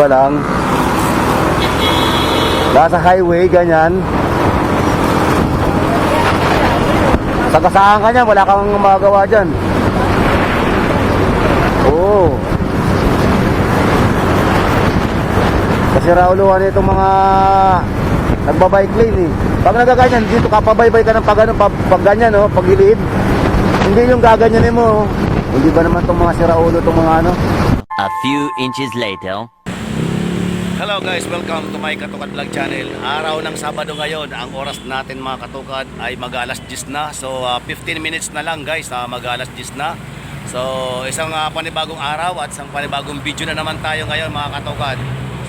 iba lang. Nasa highway, ganyan. Sagasaan ka niyan, wala kang magagawa dyan. Oo. Kasi rauluhan itong mga nagbabike lane eh. Pag nagaganyan, dito ka pabaybay ka ng pag, ano, pag, pag ganyan, oh, pag iliid. Hindi yung gaganyanin mo. oh. Hindi ba naman itong mga siraulo, itong mga ano? A few inches later. Hello guys, welcome to my Katukad Vlog Channel. Araw ng Sabado ngayon, ang oras natin mga katukad ay mag-alas 10 na. So ah, 15 minutes na lang guys, uh, mag-alas 10 na. So isang ah, panibagong araw at isang panibagong video na naman tayo ngayon mga katukad.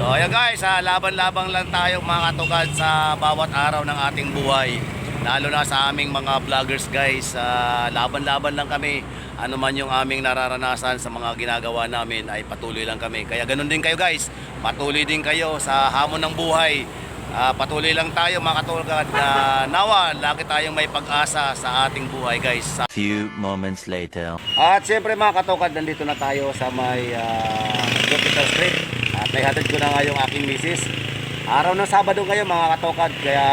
So ayan guys, laban-labang lang tayo mga katukad sa bawat araw ng ating buhay. Lalo na sa aming mga vloggers guys, ah, laban-laban lang kami. Ano man yung aming nararanasan sa mga ginagawa namin ay patuloy lang kami. Kaya ganun din kayo guys, patuloy din kayo sa hamon ng buhay. Ah, patuloy lang tayo mga katulad na nawa, lagi tayong may pag-asa sa ating buhay guys. Sa- Few moments later. At siyempre mga katukad, nandito na tayo sa may uh, Jupiter Street. At naihatid ko na nga yung aking misis. Araw ng Sabado ngayon mga katukad, kaya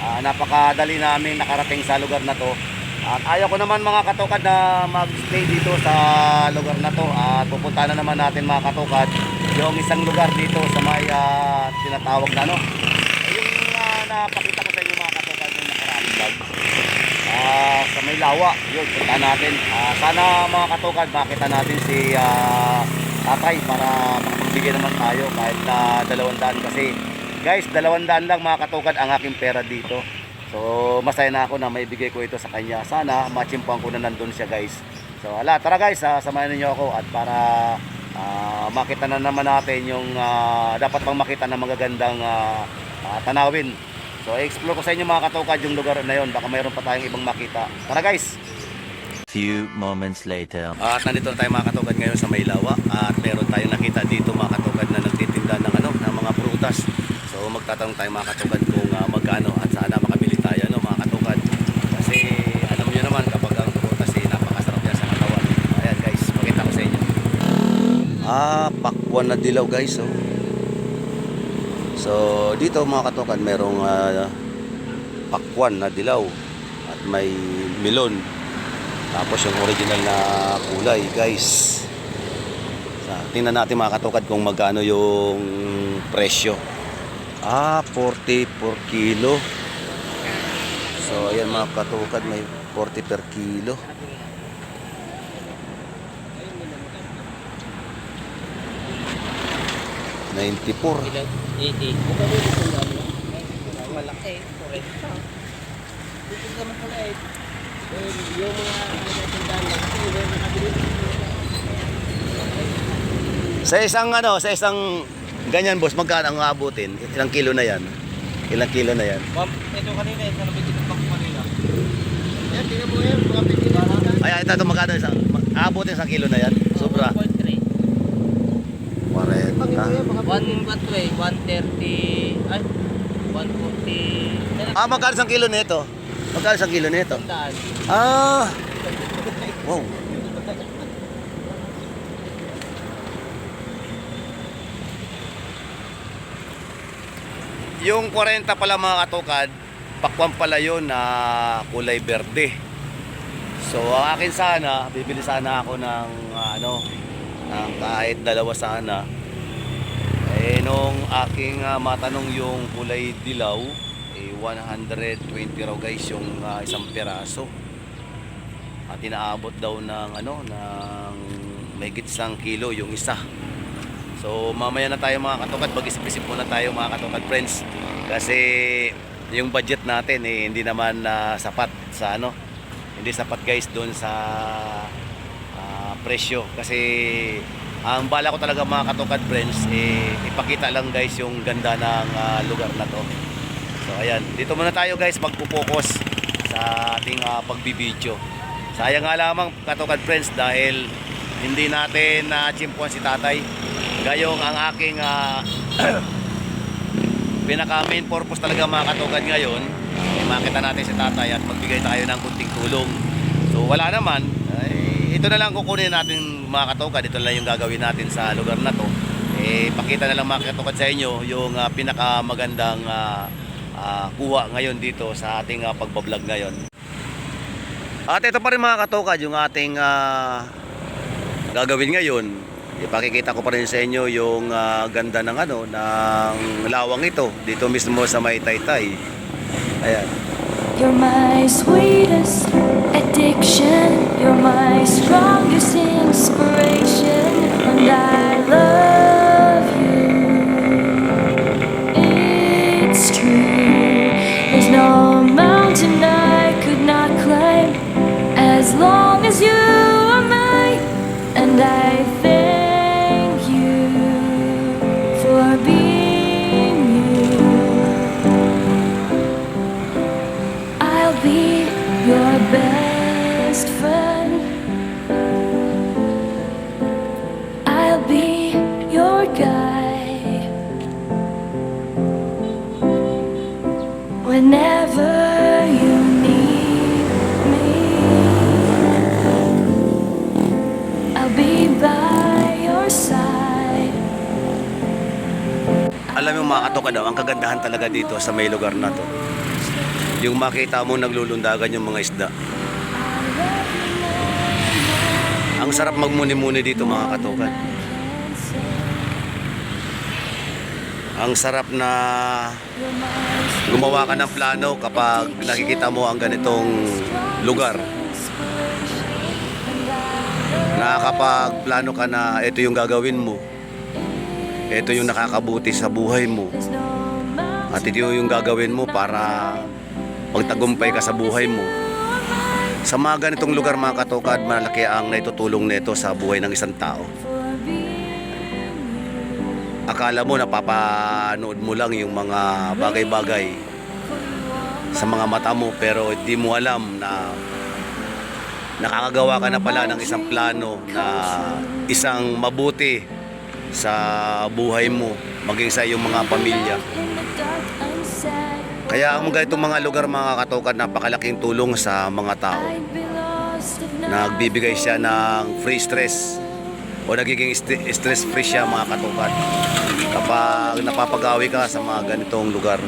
ah, napakadali namin nakarating sa lugar na to. At ayaw ko naman mga katukad na mag-stay dito sa lugar na to. At pupunta na naman natin mga katukad yung isang lugar dito sa may ah, tinatawag na ano. Yung ah, napakita ko sa inyo mga katukad yung nakaraang vlog. Ah, sa may lawa, yun, punta natin. Ah, sana mga katukad, makita natin si ah, tatay para makapagbigay naman tayo kahit na dalawang daan kasi guys, dalawang daan lang mga katukad ang aking pera dito. So, masaya na ako na maibigay ko ito sa kanya. Sana machimpuan ko na nandun siya guys. So, ala, tara guys, ah, samahan niyo ako at para ah, makita na naman natin yung ah, dapat pang makita na magagandang ah, ah, tanawin So, explore ko sa inyo mga katukad yung lugar na yon. Baka mayroon pa tayong ibang makita. Tara guys! Few moments later. At nandito na tayo mga katukad ngayon sa Maylawa. At meron tayong nakita dito mga katukad na nagtitinda ng, ano, ng mga prutas. So, magtatanong tayo mga katukad kung ah, magkano at sana makabili tayo ano, mga katukad. Kasi alam niyo naman kapag ang prutas eh, napakasarap yan sa katawan. Ayan guys, pakita ko sa inyo. Ah, pakwan na dilaw guys. Oh. So, dito mga katukan, merong ah, pakwan na dilaw at may melon. Tapos yung original na kulay, guys. Sa, tingnan natin mga katukad kung magkano yung presyo. Ah, 40 per kilo. So, ayan mga katukad, may 40 per kilo. Ninety-four. Malaki. Correct. Dito ka maliit. Yung mga tindahan yung nakabili. Sa isang ano, sa isang ganyan boss, magkano ang aabutin? Ilang kilo na yan? Ilang kilo na yan? Ma'am, ito kanina, sa nabigit ng pang kanina. Yan, tingnan mo yan. Mga pigil na lang. Ay, ito, ito magkano isang, aabutin isang kilo na yan? Sobra. 1.3. 40. 1.3, 130, ay, 140. Ah, magkano isang kilo nito? Magkano isang kilo nito? Tandaan. Ah. Wow. Yung 40 pala mga katukad, pakwan pala yun na kulay berde. So ang akin sana, bibili sana ako ng ah, ano, ng kahit dalawa sana. Eh nung aking ah, matanong yung kulay dilaw, eh 120 raw guys yung ah, isang piraso. At inaabot daw ng ano ng mahigit isang kilo yung isa. So mamaya na tayo mga katukad, mag-isip-isip muna tayo mga katukad friends. Kasi yung budget natin eh hindi naman na sapat sa ano, hindi sapat guys doon sa ah, presyo kasi ang bala ko talaga mga katukad friends eh, ipakita lang guys yung ganda ng ah, lugar na to. So ayan, dito muna tayo guys magpo-focus sa ating uh, pagbibideo. Sayang nga lamang katukad friends dahil hindi natin na chimpuan si tatay. Gayong ang aking ah, pinaka main purpose talaga mga katukad ngayon eh, makita natin si tatay at magbigay tayo ng kunting tulong. So wala naman, ay, ito na lang kukunin natin mga katukad, ito na lang yung gagawin natin sa lugar na to. eh, pakita na lang mga katukad sa inyo yung ah, pinakamagandang ah, ah, kuha ngayon dito sa ating uh, pagbablog ngayon. At ito pa rin mga katukad yung ating ah, gagawin ngayon. Ipakikita ko pa rin sa inyo yung ah, ganda ng ano ng lawang ito dito mismo sa May Taytay. Ayan. You're my sweetest Mga katukad, oh, ang kagandahan talaga dito sa may lugar na to. Yung makita mo naglulundagan yung mga isda. Ang sarap magmuni-muni dito mga katukad. Ang sarap na gumawa ka ng plano kapag nakikita mo ang ganitong lugar. Na kapag plano ka na ito yung gagawin mo, ito yung nakakabuti sa buhay mo, at ito yung gagawin mo para magtagumpay ka sa buhay mo. Sa mga ganitong lugar mga katukad, malaki ang naitutulong nito sa buhay ng isang tao. Akala mo napapanood mo lang yung mga bagay-bagay sa mga mata mo pero hindi mo alam na nakakagawa ka na pala ng isang plano na isang mabuti sa buhay mo maging sa iyong mga pamilya. Kaya ang ganitong mga lugar mga katukad napakalaking tulong sa mga tao. Nagbibigay siya ng free stress o nagiging st- stress free siya mga katukad kapag napapagawi ka sa mga ganitong lugar.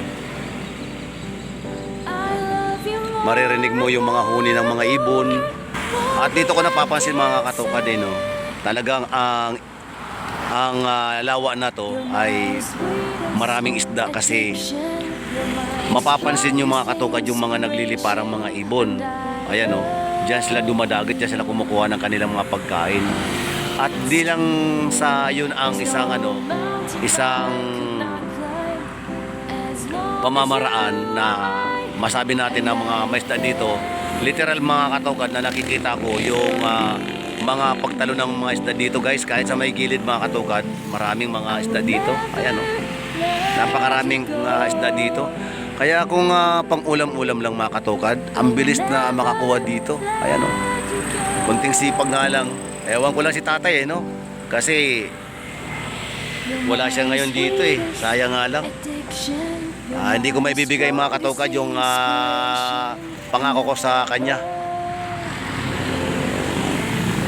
Maririnig mo yung mga huni ng mga ibon. At dito ko napapansin mga katukad eh, no? talagang ang ang ah, lawa na to ay maraming isda kasi mapapansin nyo mga katukad yung mga nagliliparang mga ibon. Ayan o, dyan sila dumadagat, dyan sila kumukuha ng kanilang mga pagkain. At di lang sa yun ang isang ano, isang pamamaraan na masabi natin na mga maisda dito. Literal mga katukad na nakikita ko yung ah, mga pagtalo ng mga isda dito guys. Kahit sa may gilid mga katukad, maraming mga isda dito. Ayan o. Napakaraming ah, isda dito. Kaya kung ah, pang ulam-ulam lang mga katukad, ang bilis na makakuha dito. Ayan o. Kunting sipag nga lang. Ewan ko lang si tatay eh, no? Kasi wala siya ngayon dito eh. Sayang nga lang. Ah, hindi ko may bibigay mga katukad yung ah, pangako ko sa kanya.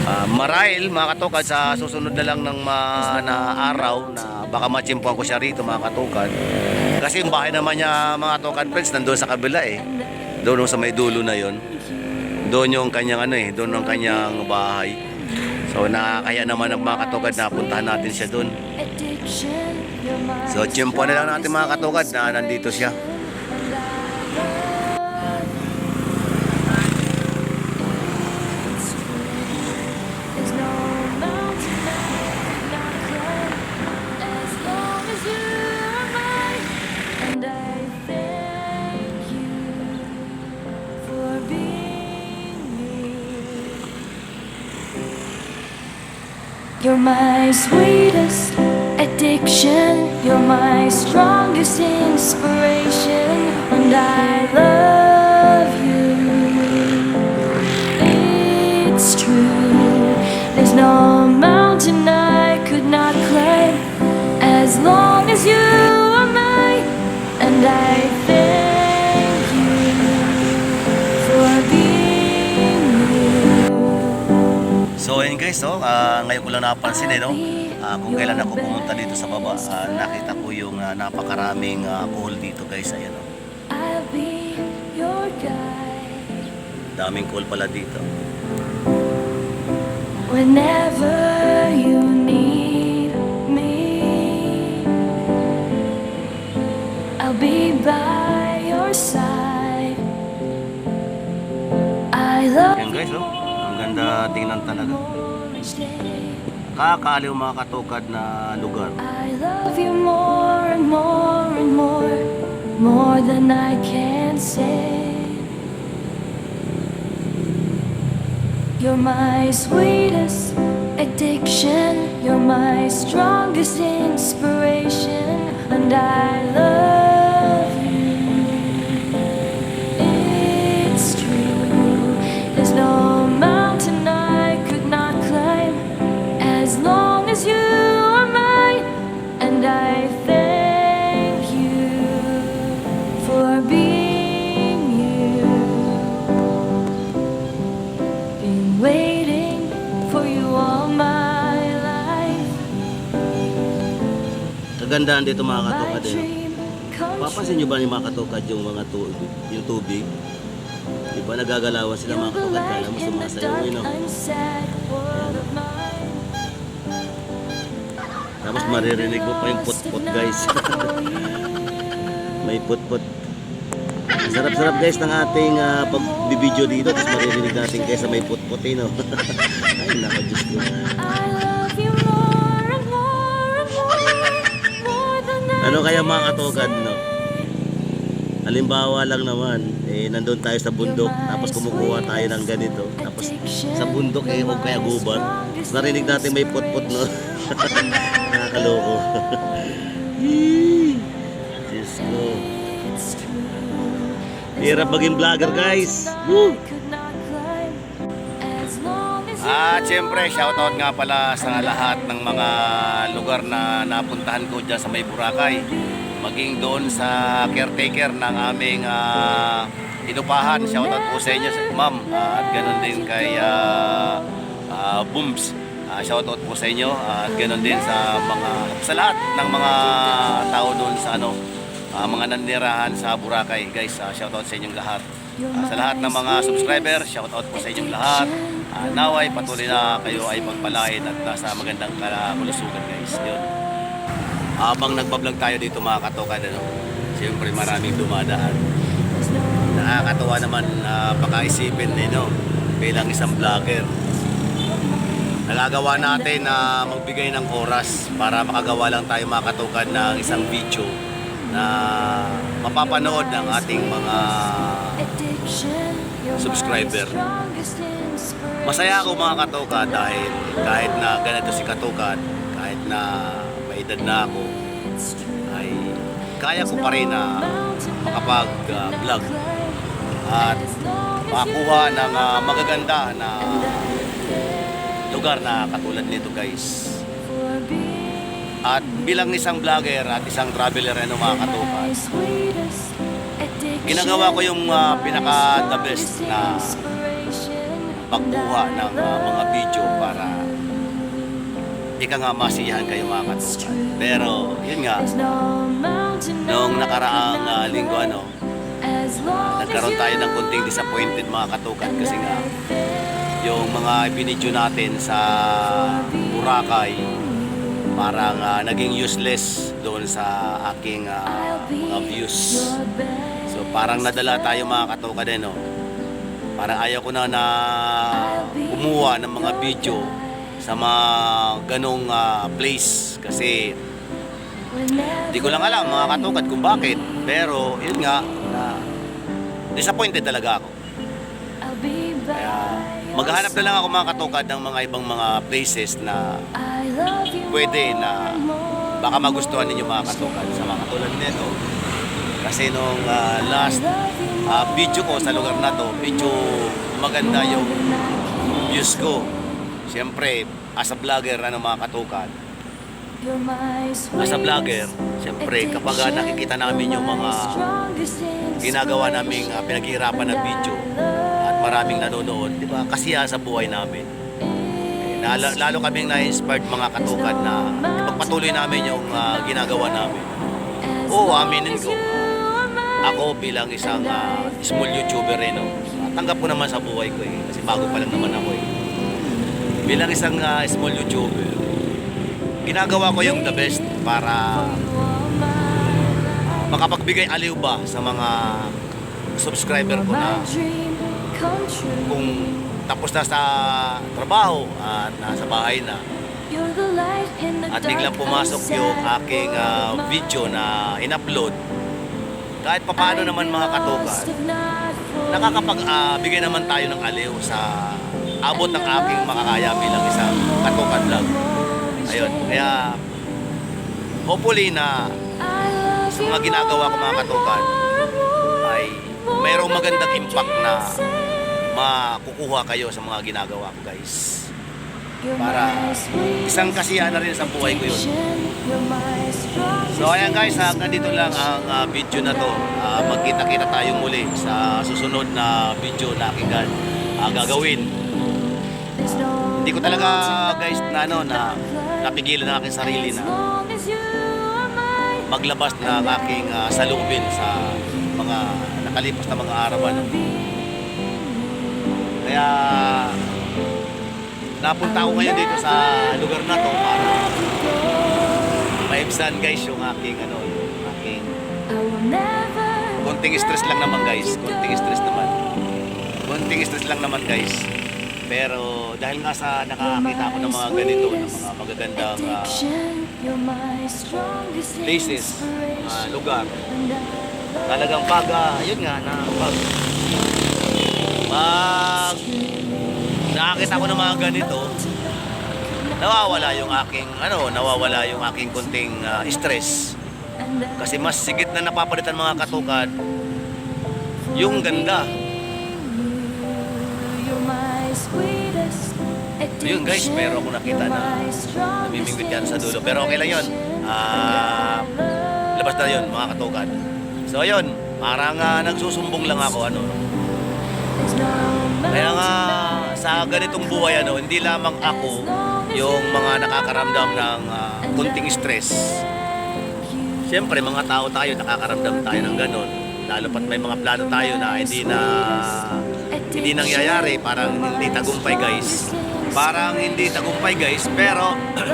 Ah, marahil mga katukad sa susunod na lang ng ma- na araw na baka machimpuan ko siya rito mga katukad. Kasi yung bahay naman niya mga katukad friends nandun sa kabila eh. Doon sa may dulo na yon. Doon yung kanyang ano eh, doon ang kanyang bahay. So nakakaya naman ng mga katukad na puntahan natin siya doon. So tiyempo na lang natin mga katukad na nandito siya. My sweetest addiction. You're my strongest inspiration. And I love you. It's true. There's no mountain I could not climb as long guys, oh, ah, ngayon ko lang napansin eh, no? Ah, kung kailan ako pumunta dito sa baba, ah, nakita ko yung ah, napakaraming ah, coal dito guys. Ayan, oh. Daming coal pala dito. whenever you need me. I'll be by your side. I love Ayan guys, oh. Ang ganda tingnan talaga. Kakaliw mga katukad na lugar. I love you more and more and more, more than I can say. You're my sweetest addiction, you're my strongest inspiration, and I love Kagandahan dito mga My katukad eh. Papansin nyo ba yung mga katukad yung mga tubig, yung tubig? Di ba nagagalawan sila mga katukad kala mo sumasayaw yun mine. Tapos maririnig mo pa yung put-put guys. May put-put. Sarap-sarap guys ng ating uh, pagbibideo dito. Tapos maririnig natin kaysa may put-put eh no. Ay naka Diyos ko. Ano kaya mga can katukad no? Halimbawa lang naman, eh nandun tayo sa bundok, tapos kumukuha tayo ng ganito. Tapos sa bundok eh, o kaya gubat. Tapos narinig natin may put-put no. Nakakaloko. Diyos ko. Hirap maging vlogger guys. Woo! At syempre, shoutout nga pala sa lahat ng mga lugar na napuntahan ko dyan sa may Boracay. Maging doon sa caretaker ng aming ah, inupahan. Shoutout po sa inyo, ma'am. Ah, at ganun din kay ah, ah, Booms. Ah, shoutout po sa inyo. Ah, at ganun din sa mga sa lahat ng mga tao doon sa ano ah, mga nanirahan sa Boracay. Guys, ah, shoutout sa inyong lahat. Ah, sa lahat ng mga subscriber, shoutout po sa inyong lahat. Ah, naway patuloy na kayo ay magpalain at nasa magandang kalusugan guys. Yun. Habang nagbablog tayo dito mga katokan, ano, siyempre maraming dumadaan. Nakakatawa naman uh, pakaisipin eh, no, bilang isang vlogger. Nagagawa natin na magbigay ng oras para makagawa lang tayo mga katukan ng isang video na mapapanood ng ating mga subscriber. Masaya ako mga katoka dahil kahit na ganito si katukan, kahit na may edad na ako, ay kaya ko pa rin na makapag-vlog at makakuha ng ah, magaganda na lugar na katulad nito guys. At bilang isang vlogger at isang traveler ano mga katukan, ginagawa ko yung ah, pinaka the best na pagkuha ng ah, mga video para ika nga masiyahan kayo mga katukan. Pero yun nga, noong nakaraang ah, linggo ano, nagkaroon tayo ng kunting disappointed mga katukan kasi nga yung mga binidyo natin sa Boracay parang ah, naging useless doon sa aking ah, mga views. Parang nadala tayo mga katoka din, no? Parang ayaw ko na na kumuha ng mga video sa mga ganong ah, place kasi Hindi ko lang alam mga katukad kung bakit. Pero yun nga, na disappointed talaga ako. Kaya maghahanap na lang ako mga katukad ng mga ibang mga places na pwede na baka magustuhan ninyo mga katukad sa mga katulad nito. Kasi nung ah, last ah, video ko sa lugar na to, medyo maganda yung views ko. Siyempre, as a vlogger, ano mga katukad, as a vlogger, siyempre kapag nakikita namin yung mga ginagawa naming ah, pinaghihirapan na video at maraming nanonood, di ba? Kasiya sa buhay namin. Lalo, lalo kaming na-inspired mga katugad na ipagpatuloy namin yung ah, ginagawa namin. Oo, aminin ko. Ako bilang isang ah, small YouTuber eh, no? tanggap ko naman sa buhay ko eh. Kasi bago pa lang naman ako eh. Bilang isang ah, small YouTuber, ginagawa ko yung the best para makapagbigay aliw ba sa mga subscriber ko na kung tapos na sa trabaho at nasa bahay na at biglang pumasok yung aking ah, video na in-upload kahit papaano naman mga katukan nakakapagbigay naman tayo ng aliw sa abot ng aking makakaya bilang isang katukan vlog. Ayun kaya hopefully na sa mga ginagawa ko mga katukan ay mayroong magandang impact na makukuha kayo sa mga ginagawa ko guys. Para isang kasiyahan na rin sa buhay ko yun So ayan guys, hanggang dito lang ang ah, video na to. Ah, magkita-kita tayo muli sa susunod na video na aking ah, gagawin. Hindi ko talaga guys na ano na napigilan ng aking sarili na maglabas ang aking ah, salubin sa mga nakalipas na mga araw ano. Kaya napunta ako ngayon dito sa lugar na to para maibsan guys yung aking ano, yung aking konting stress lang naman guys, konting stress naman. Konting stress lang naman guys. Pero dahil nga sa nakakita ko ng mga ganito, ng mga magagandang ah, places, mga lugar, talagang pag, ah, yun nga, na pag pag nakakita ko ng mga ganito, nawawala yung aking ano, nawawala yung aking kunting ah, stress. Kasi mas sigit na napapalitan mga katukan yung ganda. Yun guys, meron ako nakita na namimingwit yan sa dulo. Pero okay lang yun. Ah, labas na yun mga katukan. So yun, parang ah, nagsusumbong lang ako ano. Kaya nga sa ganitong buhay ano, hindi lamang ako yung mga nakakaramdam ng ah, kunting stress. Siyempre mga tao tayo nakakaramdam tayo ng ganun. Lalo pat may mga plano tayo na hindi na hindi nangyayari, parang hindi tagumpay guys. Parang hindi tagumpay guys, pero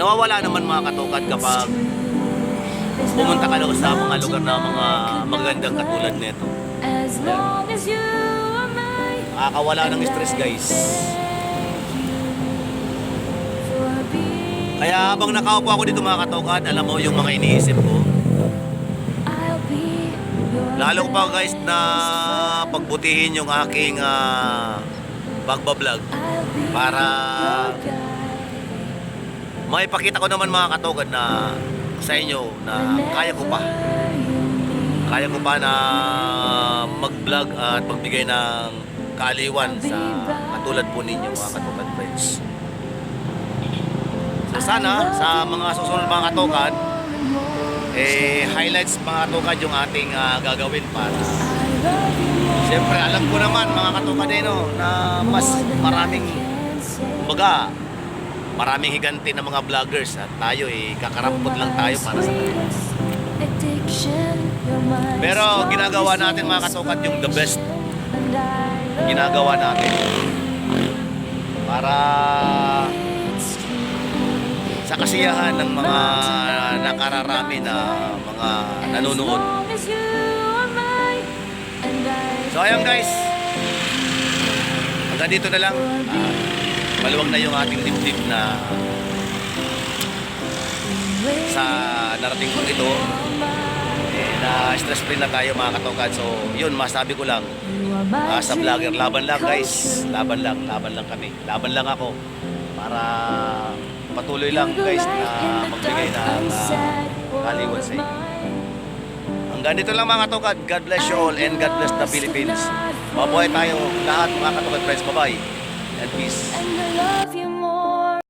nawawala naman mga katukat kapag pumunta ka lang sa mga lugar na mga magagandang katulad nito. Nakakawala ng stress guys. Kaya habang nakaupo ako dito mga katukat, alam mo yung mga iniisip ko. Lalo pa guys na pagbutihin yung aking ah, pagbablog para maipakita ko naman mga katukat na sa inyo na kaya ko pa. Kaya ko pa na mag-vlog at magbigay ng kaaliwan sa katulad po ninyo mga katukat friends. So sana sa mga susunod mga katukat, eh highlights mga katukat yung ating ah, gagawin para Siyempre, alam ko naman mga katukadeno na mas maraming baga maraming higanti na mga vloggers at tayo eh kakarampot lang tayo para sa kanila. Pero ginagawa natin mga katukat yung the best ginagawa natin para sa kasiyahan ng mga nakararami na mga nanonood. So ayun guys. Hanggang dito na lang. Ah, maluwag na yung ating dibdib na sa narating ko ito. Eh, na stress free na tayo mga katokad. So yun, masabi ko lang. Ah, sa vlogger, laban lang guys. Laban lang, laban lang kami. Laban lang ako. Para patuloy lang guys na magbigay ng uh, kaliwan sa inyo. Hanggang dito lang mga katokad. God bless you all and God bless the Philippines. Mabuhay tayo lahat mga katokad friends. Bye-bye and peace.